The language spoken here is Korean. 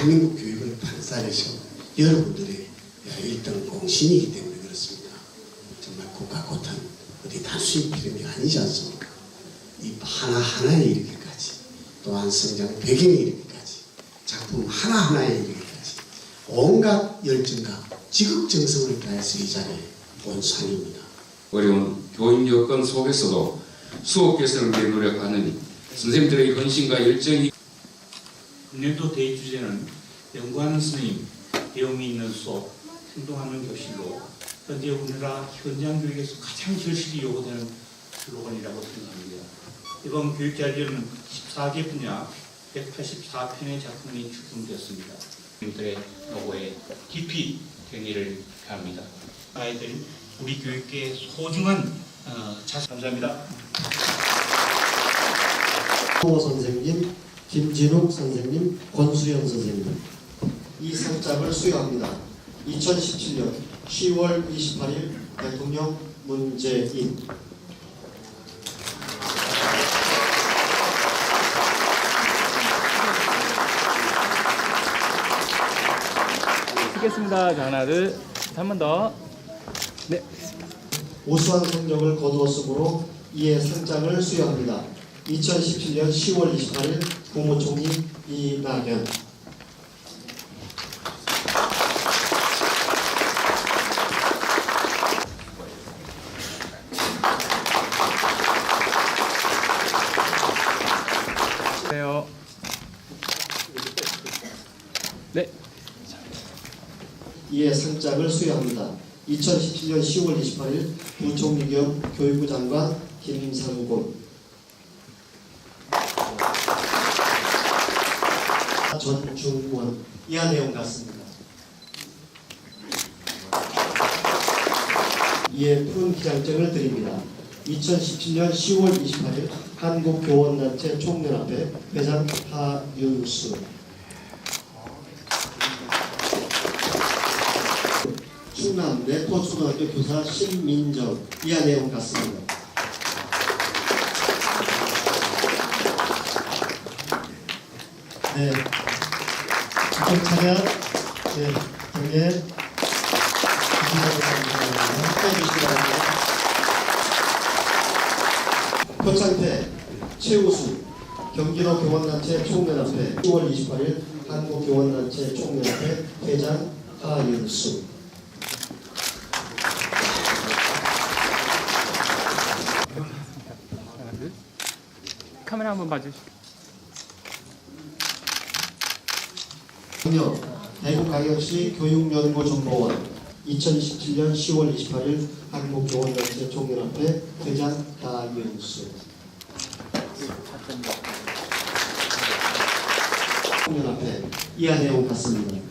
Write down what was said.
대한민국 교육을 판사해서 여러분들의 일등 공신이기 때문에 그렇습니다. 정말 국가 고탄 어디 단순히 필요한 게 아니지 않습니까? 이 하나하나에 이르기까지 또한 성장 배경에 이르기까지 작품 하나하나에 이르기까지 온갖 열정과 지극정성을 다해서 이 자리에 온 상입니다. 어려운 교육 여건 속에서도 수업 개선을 위해 노력하는 선생님들의 헌신과 열정이 내년도 대회 주제는 연구하는 선생님, 배움이 있는 수업, 행동하는 교실로 현재 우리나라 현장 교육에서 가장 절실히 요구되는 슬로건이라고 생각합니다. 이번 교육 자료는 14개 분야 184편의 작품이 출품되었습니다. 선생님들의 노고에 깊이 경의를 표합니다. 아이들 우리 교육계의 소중한 어, 자산 감사합니다. 홍호 선생님, 김진욱 선생님, 권수영 선생님 이 상장을 수여합니다. 2017년 10월 28일 대통령 문재인 쓰겠습니다. 자, 하나, 둘, 한 번 더. 네. 우수한 성적을 거두었으므로 이에 상장을 수여합니다. 2017년 10월 28일 국무총리 이낙연 세요. 네. 이에 상장을 수여합니다. 2017년 10월 28일 부총리 겸 교육부 장관 김상곤 전중원 이하 내용 같습니다. 이에 푸른 기장증을 드립니다. 2017년 10월 28일 한국교원단체 총연합회 회장 하윤수 충남 내포초등학교 교사 신민정 이하 내용 같습니다. 네, 이쪽 차량 네, 경례 축하해 주시기 바랍니다. 표창태 최우수 경기도 교원단체 총연합회 10월 28일 한국교원단체 총연합회 회장 하윤수. 카메라 한번 봐주시죠. 경력 대구광역시 교육연구정보원 2017년 10월 28일 한국교원단체 총연합회 회장 하윤수 총연합회 이하 내용 같습니다.